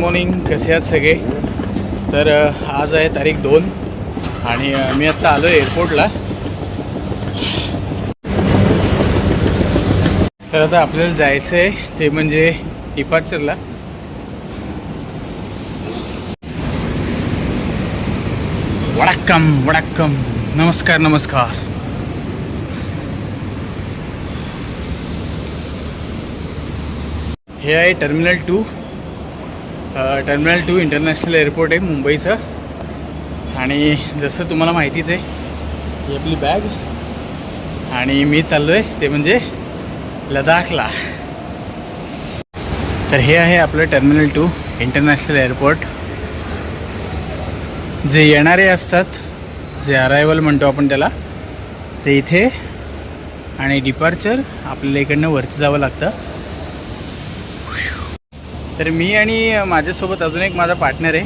Morning कसे आहात सगळे? तर आज आहे तारीख दोन आणि मी आत्ता आलो एअरपोर्टला तर आता आपल्याला जायचं आहे ते म्हणजे डिपार्चरला वडाक्कम वडाक्कम. नमस्कार नमस्कार. हे आहे terminal two. Terminal two international airport आहे मुंबईचं. आणि जसं तुम्हाला माहितीच आहे ही आपली बॅग. आणि मी चाललो आहे ते म्हणजे लडाखला तर हे आहे आपलं टर्मिनल टू इंटरनॅशनल एअरपोर्ट. जे येणारे असतात जे अरायवल म्हणतो आपण त्याला ते इथे. आणि डिपार्चर आपल्याला इकडनं वरती जावं लागतं. तर मी आणि माझ्यासोबत अजून एक माझा पार्टनर आहे.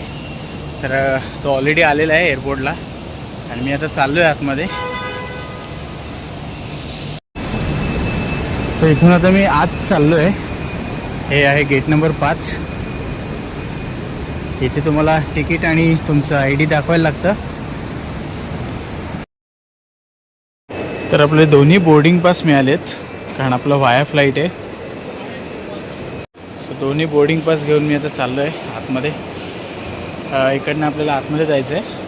तर तो ऑलरेडी आलेला आहे एअरपोर्टला आणि मी आता चाललो आहे आतमध्ये. सो इथून आता मी आत चाललो आहे हे आहे गेट नंबर पाच. इथे तुम्हाला तिकीट आणि तुमचं आय डी दाखवायला लागतं. तर आपले दोन्ही बोर्डिंग पास मिळालेत कारण आपलं वाया फ्लाईट आहे. दोन्ही बोर्डिंग पास घेऊन मी आता चाललो आहे आतमध्ये इकडनं आपल्याला आतमध्ये जायचं आहे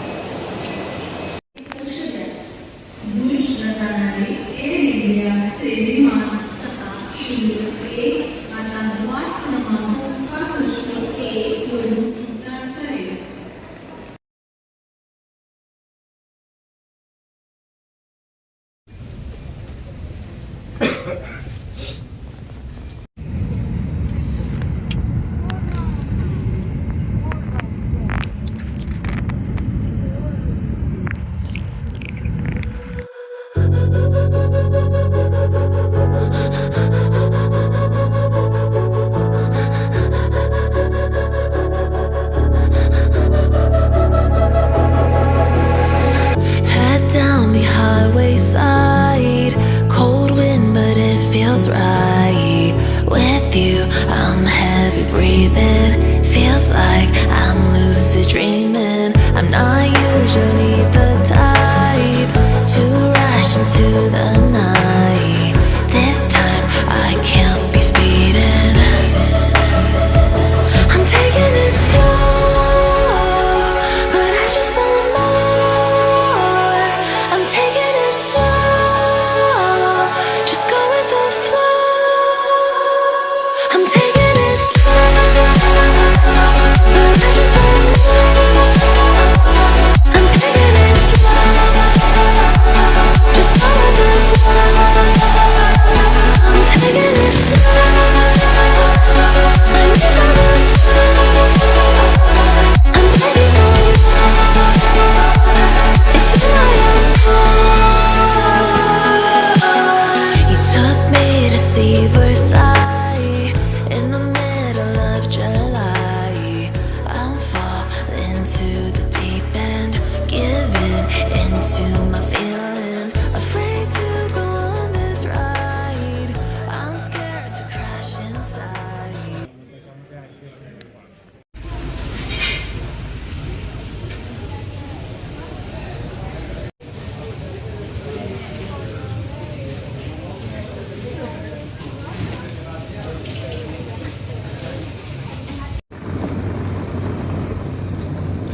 falling to the deep end, giving into my feelings.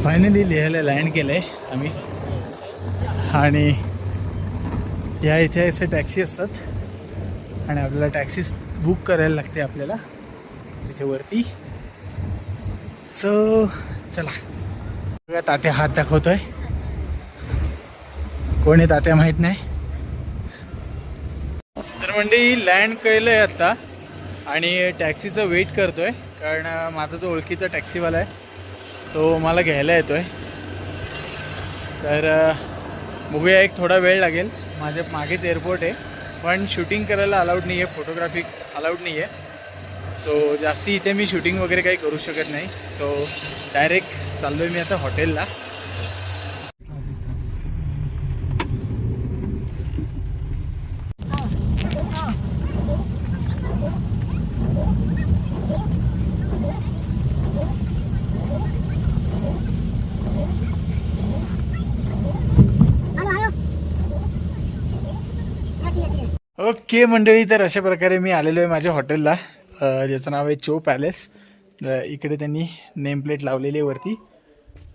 Finally लिहायला लँड केलं आहे आम्ही. आणि या इथे असे टॅक्सी असतात. आणि आपल्याला टॅक्सी बुक करायला लागते आपल्याला. तिथे वरती. सो चला. बघा तात्या हात दाखवतोय. कोणी तात्या माहीत नाही. तर म्हणजे लँड केलं आहे आत्ता आणि टॅक्सीचं वेट करतोय. कारण माझा जो ओळखीचा टॅक्सीवाला आहे तो मला घ्यायला येतो आहे तर बघूया एक थोडा वेळ लागेल. माझ्या मागेच एअरपोर्ट आहे. पण शूटिंग करायला अलाउड नाही आहे फोटोग्राफी अलाउड नाही आहे सो जास्ती इथे मी शूटिंग वगैरे काही करू शकत नाही. सो डायरेक्ट चाललो आहे मी आता हॉटेलला ओके मंडळी तर अशा प्रकारे मी आलेलो आहे माझ्या हॉटेलला ज्याचं नाव आहे चो पॅलेस. इकडे त्यांनी नेम प्लेट लावलेली आहे वरती.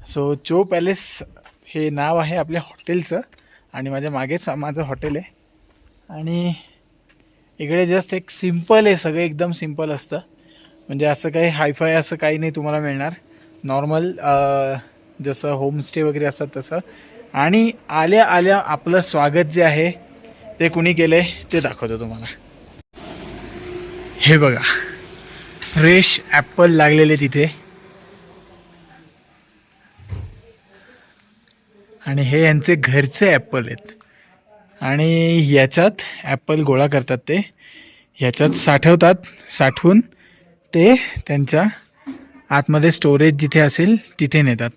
सो चो पॅलेस हे नाव आहे आपल्या हॉटेलचं आणि माझ्या मागेच माझं हॉटेल आहे. आणि इकडे जस्ट एक सिंपल आहे सगळं एकदम सिंपल असतं. म्हणजे असं काही हायफाय असं काही नाही तुम्हाला मिळणार. नॉर्मल जसं होमस्टे वगैरे असतात तसं. आणि आल्या आल्या आपलं स्वागत जे आहे ते कुणी केले ते दाखवतो तुम्हाला. हे बघा फ्रेश ॲपल लागलेले तिथे. आणि हे यांचे घरचे ॲपल आहेत. आणि याच्यात ॲपल गोळा करतात ते. याच्यात साठवतात साठवून ते त्यांच्या आतमध्ये स्टोरेज जिथे असेल तिथे नेतात.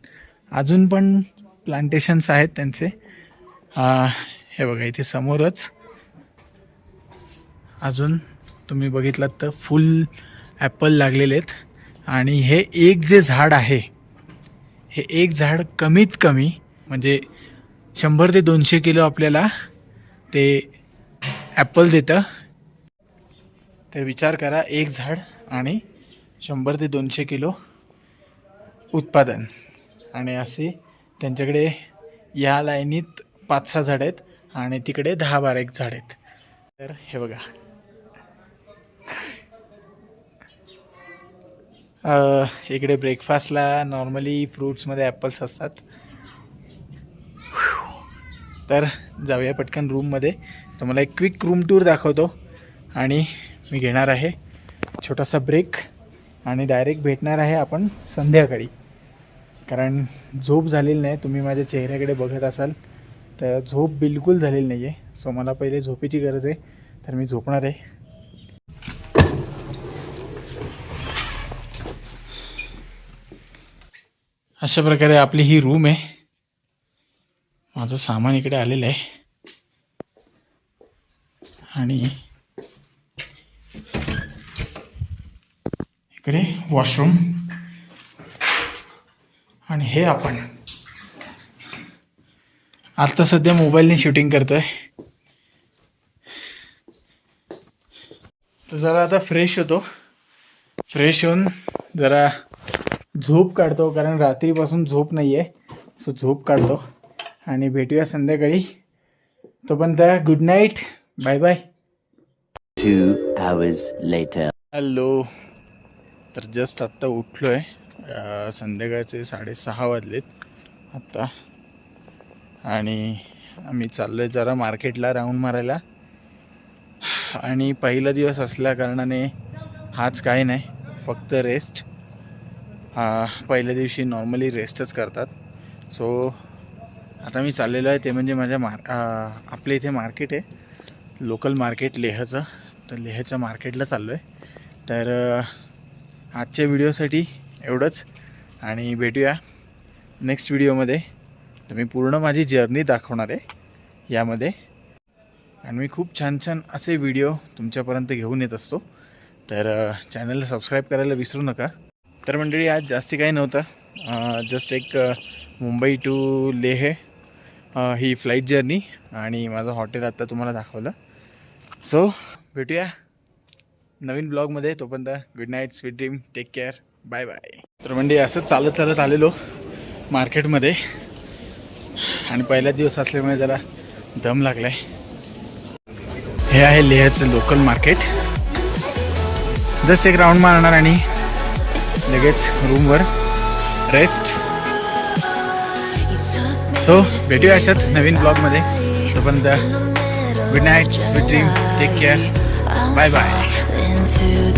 अजून पण प्लांटेशन्स आहेत त्यांचे. हे बघा इथे समोरच अजून तुम्ही बघितलात तर फुल ॲपल लागलेले आहेत. आणि हे एक जे झाड आहे हे एक झाड कमीत कमी म्हणजे शंभर ते दोनशे किलो आपल्याला ते ॲपल देतं. तर विचार करा एक झाड आणि शंभर ते दोनशे किलो उत्पादन. आणि असे त्यांच्याकडे या लाईनीत पाच सहा झाड आहेत. आणि तिकडे दहा बारा एक झाड आहेत. तर हे बघा. इकडे ब्रेकफास्टला नॉर्मली फ्रूट्समध्ये ॲपल्स असतात. तर जाऊया पटकन रूममध्ये तुम्हाला एक क्विक रूम टूर दाखवतो. आणि मी घेणार आहे छोटासा ब्रेक आणि डायरेक्ट भेटणार आहे आपण संध्याकाळी. कारण झोप झालेली नाही तुम्ही माझ्या चेहऱ्याकडे बघत असाल. तर झोप बिलकुल झालेली नाही आहे सो मला पहिले झोपेची गरज आहे. तर मी झोपणार आहे. अशा प्रकारे आपली ही रूम आहे. माझं सामान इकडे आलेलं आहे. आणि इकडे वॉशरूम आणि हे आपण आता सध्या मोबाईलने शूटिंग करतोय. तर जरा आता फ्रेश होतो. फ्रेश होऊन जरा झोप काढतो कारण रात्रीपासून झोप नाही आहे सो झोप काढतो. आणि भेटूया संध्याकाळी. तोपर्यंत good night bye bye Two hours later. Hello तर जस्ट आत्ता उठलो आहे संध्याकाळचे साडेसहा वाजलेत. आत्ता आणि आम्ही चाललो आहे जरा मार्केटला राऊंड मारायला. आणि पहिला दिवस असल्या कारणाने हाच काही नाही फक्त रेस्ट पहिल्या दिवशी नॉर्मली रेस्टच करतात. सो आता मी चाललेलो आहे ते म्हणजे माझ्या मार आपल्या इथे मार्केट आहे. लोकल मार्केट लेहचं. तर लेहच्या मार्केटला चाललो आहे तर आजच्या व्हिडिओसाठी एवढंच. आणि भेटूया नेक्स्ट व्हिडिओमध्ये तर मी पूर्ण माझी जर्नी दाखवणार आहे यामध्ये. आणि मी खूप छान छान असे व्हिडिओ तुमच्यापर्यंत घेऊन येत असतो. तर चॅनलला सबस्क्राईब करायला विसरू नका. तर मंडळी आज जास्ती काही नव्हतं. जस्ट एक मुंबई टू लेह ही फ्लाईट जर्नी आणि माझं हॉटेल आत्ता तुम्हाला दाखवलं. सो भेटूया नवीन ब्लॉगमध्ये तोपर्यंत good night sweet dream take care bye bye तर म्हणजे असं चालत चालत आलेलो मार्केटमध्ये आणि पहिला दिवस असल्यामुळे जरा दम लागलाय. हे आहे लेहचं लोकल मार्केट जस्ट एक राऊंड मारणार आणि लगेच रूमवर रेस्ट सो भेटूया अशाच नवीन ब्लॉगमध्ये तोपर्यंत good night sweet dream take care bye bye